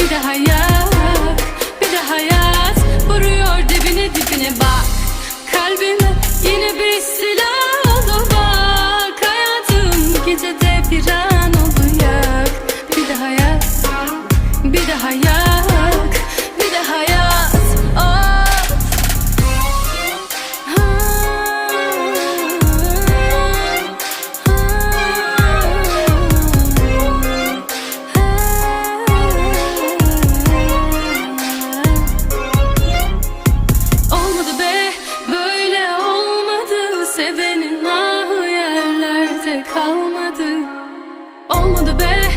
Bir daha yak, bir daha yaz. Vuruyor dibine dibine bak. Kalbime yeni bir silah oldu bak. Hayatım gecede bir an oldu yak. Bir daha yaz, bir daha yaz. Olmadı be.